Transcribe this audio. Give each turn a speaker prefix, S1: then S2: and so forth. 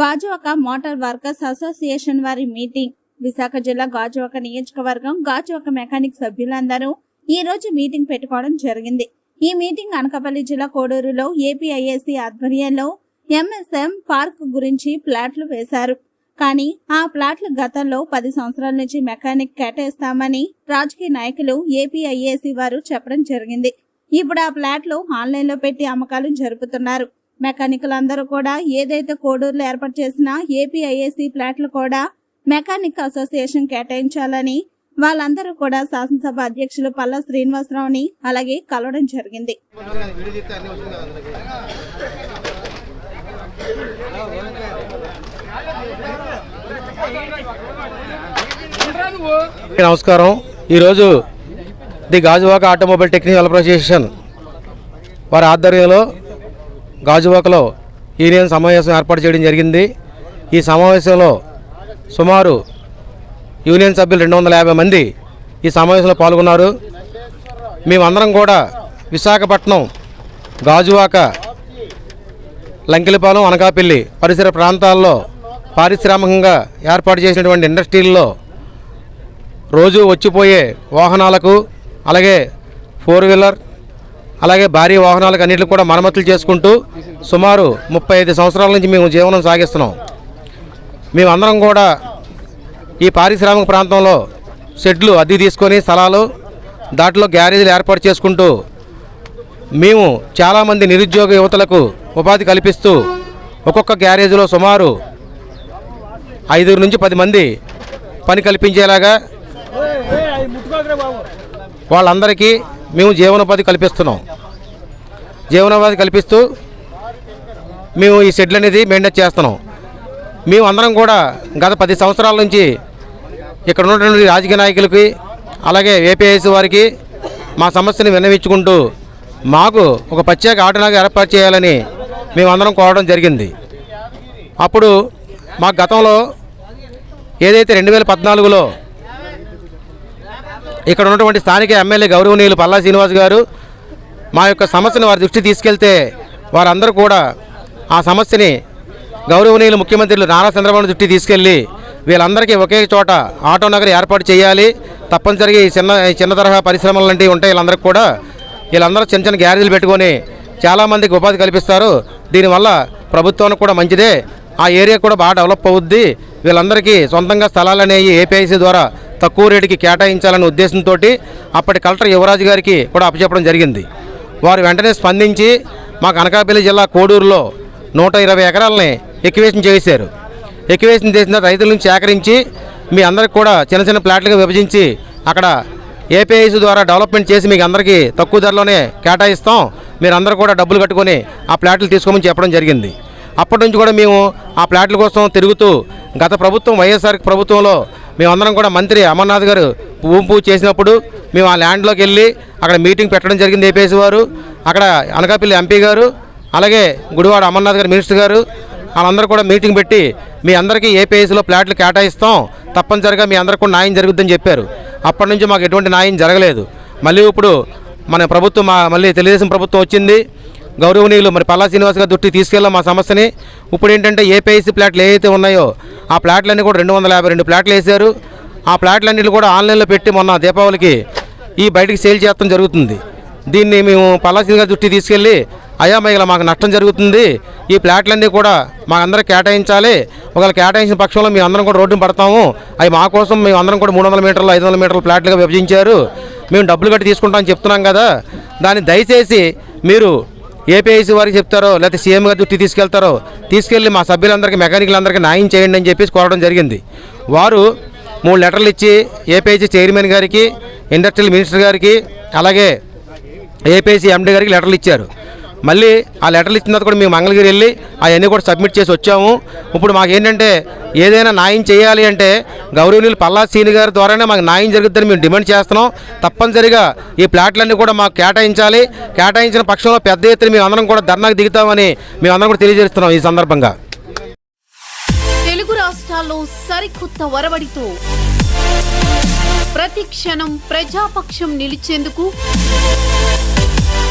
S1: Gajuwaka motor workers association వారి meeting. Visakha జిల్లా గాజువాక నియోజకవర్గం గాజువాక మెకానిక్ సభ్యులందరూ ఈ రోజు మీటింగ్ పెట్టుకోవడం జరిగింది. ఈ మీటింగ్ అనకాపల్లి జిల్లా కోడూరులో ఏపీఐఏసీ ఆధ్వర్యంలో ఎంఎస్ఎం పార్క్ గురించి ప్లాట్లు వేశారు. కానీ ఆ ప్లాట్లు గతంలో పది సంవత్సరాల నుంచి మెకానిక్ కేటాయిస్తామని రాజకీయ నాయకులు ఏపీఐఏసీ వారు చెప్పడం జరిగింది. ఇప్పుడు ఆ ప్లాట్లు ఆన్లైన్లో పెట్టి అమ్మకాలు జరుపుతున్నారు. మెకానికల్ అందరూ కూడా ఏదైతే కోడూరులో ఏర్పాటు చేసిన ఏపీఐఏసీ ప్లాట్లు కూడా మెకానిక్ అసోసియేషన్ కేటాయించాలని వాళ్ళందరూ కూడా శాసనసభ అధ్యక్షులు పల్లా శ్రీనివాసరావుని అలాగే కలవడం జరిగింది.
S2: నమస్కారం. ఈరోజు the Gajuwaka automobile technical association వారి ఆధ్వర్యంలో గాజువాకలో యూనియన్ సమావేశం ఏర్పాటు చేయడం జరిగింది. ఈ సమావేశంలో సుమారు యూనియన్ సభ్యులు రెండు వందల యాభై మంది ఈ సమావేశంలో పాల్గొన్నారు. మేమందరం కూడా విశాఖపట్నం గాజువాక లంకిలిపాలెం అనకాపల్లి పరిసర ప్రాంతాల్లో పారిశ్రామికంగా ఏర్పాటు చేసినటువంటి ఇండస్ట్రీల్లో రోజు వచ్చిపోయే వాహనాలకు అలాగే ఫోర్ వీలర్ అలాగే భారీ వాహనాలకు అన్నింటికి కూడా మరమ్మతులు చేసుకుంటూ సుమారు ముప్పై ఐదు సంవత్సరాల నుంచి మేము జీవనం సాగిస్తున్నాం. మేమందరం కూడా ఈ పారిశ్రామిక ప్రాంతంలో షెడ్లు అద్దె తీసుకొని స్థలాలు దాంట్లో గ్యారేజీలు ఏర్పాటు చేసుకుంటూ మేము చాలామంది నిరుద్యోగ యువతలకు ఉపాధి కల్పిస్తూ ఒక్కొక్క గ్యారేజీలో సుమారు ఐదుగురు నుంచి పది మంది పని కల్పించేలాగా వాళ్ళందరికీ మేము జీవనోపాధి కల్పిస్తున్నాం. జీవనోపాధి కల్పిస్తూ మేము ఈ షెడ్లు అనేది మెయింటైన్ చేస్తున్నాం. మేము అందరం కూడా గత పది సంవత్సరాల నుంచి ఇక్కడ ఉన్నటువంటి రాజకీయ నాయకులకి అలాగే ఏపీఎస్ వారికి మా సమస్యను విన్నవించుకుంటూ మాకు ఒక ప్రత్యేక ఆటలాగా ఏర్పాటు చేయాలని మేమందరం కోరడం జరిగింది. అప్పుడు మా గతంలో ఏదైతే రెండు వేల పద్నాలుగులో ఇక్కడ ఉన్నటువంటి స్థానిక ఎమ్మెల్యే గౌరవనీయులు పల్లా శ్రీనివాస్ గారు మా యొక్క సమస్యను వారి దృష్టి తీసుకెళ్తే వారందరూ కూడా ఆ సమస్యని గౌరవనీయులు ముఖ్యమంత్రులు నారా చంద్రబాబు దృష్టి తీసుకెళ్ళి వీళ్ళందరికీ ఒకే చోట ఆటో నగర్ ఏర్పాటు చేయాలి. తప్పనిసరిగా ఈ చిన్న చిన్న తరహా పరిశ్రమలు లాంటివి ఉంటాయి వీళ్ళందరికీ కూడా వీళ్ళందరూ చిన్న చిన్న గ్యారేజీలు పెట్టుకొని చాలామందికి ఉపాధి కల్పిస్తారు. దీనివల్ల ప్రభుత్వానికి కూడా మంచిదే. ఆ ఏరియా కూడా బాగా డెవలప్ అవుద్ది. వీళ్ళందరికీ సొంతంగా స్థలాలు అనేవి ఏపీఐసీ ద్వారా తక్కువ రేటుకి కేటాయించాలనే ఉద్దేశంతో అప్పటి కలెక్టర్ యువరాజు గారికి కూడా అప్పచెప్పడం జరిగింది. వారు వెంటనే స్పందించి మాకు అనకాపల్లి జిల్లా కోడూరులో నూట ఇరవై ఎకరాలని ఎక్వివేషన్ చేశారు. ఎక్యువేషన్ చేసిన రైతుల నుంచి సేకరించి మీ అందరికి కూడా చిన్న చిన్న ప్లాట్లుగా విభజించి అక్కడ ఏపీఐసి ద్వారా డెవలప్మెంట్ చేసి మీకు అందరికీ తక్కువ ధరలోనే కేటాయిస్తాం. మీరందరూ కూడా డబ్బులు కట్టుకొని ఆ ప్లాట్లు తీసుకోమని చెప్పడం జరిగింది. అప్పటి నుంచి కూడా మేము ఆ ప్లాట్ల కోసం తిరుగుతూ గత ప్రభుత్వం వైఎస్ఆర్ ప్రభుత్వంలో మేమందరం కూడా మంత్రి అమర్నాథ్ గారు భూమి పూజ చేసినప్పుడు మేము ఆ ల్యాండ్లోకి వెళ్ళి అక్కడ మీటింగ్ పెట్టడం జరిగింది ఏపీఎస్ వారు. అక్కడ అనకాపల్లి ఎంపీ గారు అలాగే గుడివాడ అమర్నాథ్ గారు మినిస్టర్ గారు వాళ్ళందరూ కూడా మీటింగ్ పెట్టి మీ అందరికీ ఏపీఎస్లో ప్లాట్లు కేటాయిస్తాం. తప్పనిసరిగా మీ అందరికీ కూడా న్యాయం జరుగుద్దని చెప్పారు. అప్పటి నుంచి మాకు ఎటువంటి న్యాయం జరగలేదు. మళ్ళీ ఇప్పుడు మన ప్రభుత్వం మా మళ్ళీ తెలుగుదేశం ప్రభుత్వం వచ్చింది. గౌరవనీయులు మరి పల్లా శ్రీనివాస్ గారి దృష్టికి తీసుకెళ్ళాం మా సమస్యని. ఇప్పుడు ఏంటంటే ఏపీఐసి ప్లాట్లు ఏవైతే ఉన్నాయో ఆ ప్లాట్లన్నీ కూడా రెండు వందల యాభై రెండు ప్లాట్లు వేశారు. ఆ ప్లాట్లన్నింటిని కూడా ఆన్లైన్లో పెట్టి మొన్న దీపావళికి ఈ బయటికి సేల్ చేయడం జరుగుతుంది. దీన్ని మేము పల్లా శ్రీనివాస్ గారి తీసుకెళ్ళి అయ్యా ఇలా మాకు నష్టం జరుగుతుంది. ఈ ప్లాట్లన్నీ కూడా మా అందరికి కేటాయించాలి. ఒకవేళ కేటాయించిన పక్షంలో మేము అందరం కూడా రోడ్డున పడతాము. అవి మా కోసం మేము అందరం కూడా మూడు వందల మీటర్లు ఐదు వందల మీటర్ల ప్లాట్లుగా విభజించారు. మేము డబ్బులు కట్టి తీసుకుంటామని చెప్తున్నాం కదా. దాన్ని దయచేసి మీరు ఏపీఐసీ వారికి చెప్తారో లేకపోతే సీఎం గారి దృష్టి తీసుకెళ్తారో తీసుకెళ్ళి మా సభ్యులందరికీ మెకానికలందరికీ న్యాయం చేయండి అని చెప్పేసి కోరడం జరిగింది. వారు మూడు లెటర్లు ఇచ్చి ఏపీఐసీ చైర్మన్ గారికి ఇండస్ట్రియల్ మినిస్టర్ గారికి అలాగే ఏపీఐసీ ఎండీ గారికి లెటర్లు ఇచ్చారు. మళ్ళీ ఆ లెటర్లు ఇచ్చిన తర్వాత కూడా మేము మంగళగిరి వెళ్ళి అవన్నీ కూడా సబ్మిట్ చేసి వచ్చాము. ఇప్పుడు మాకు ఏంటంటే ఏదైనా న్యాయం చేయాలి అంటే గౌరవనీయులు పల్లా సీని గారి ద్వారానే మాకు న్యాయం జరుగుతుందని మేము డిమాండ్ చేస్తున్నాం. తప్పనిసరిగా ఈ ప్లాట్లన్నీ కూడా మాకు కేటాయించాలి. కేటాయించిన పక్షంలో పెద్ద ఎత్తున మేము అందరం కూడా ధర్నాకు దిగుతామని మేము అందరం కూడా తెలియజేస్తున్నాం ఈ సందర్భంగా.
S3: తెలుగు రాష్ట్రాల్లో సరికొత్త వరవడితో ప్రతి క్షణం ప్రజాపక్షం నిలిచేందుకు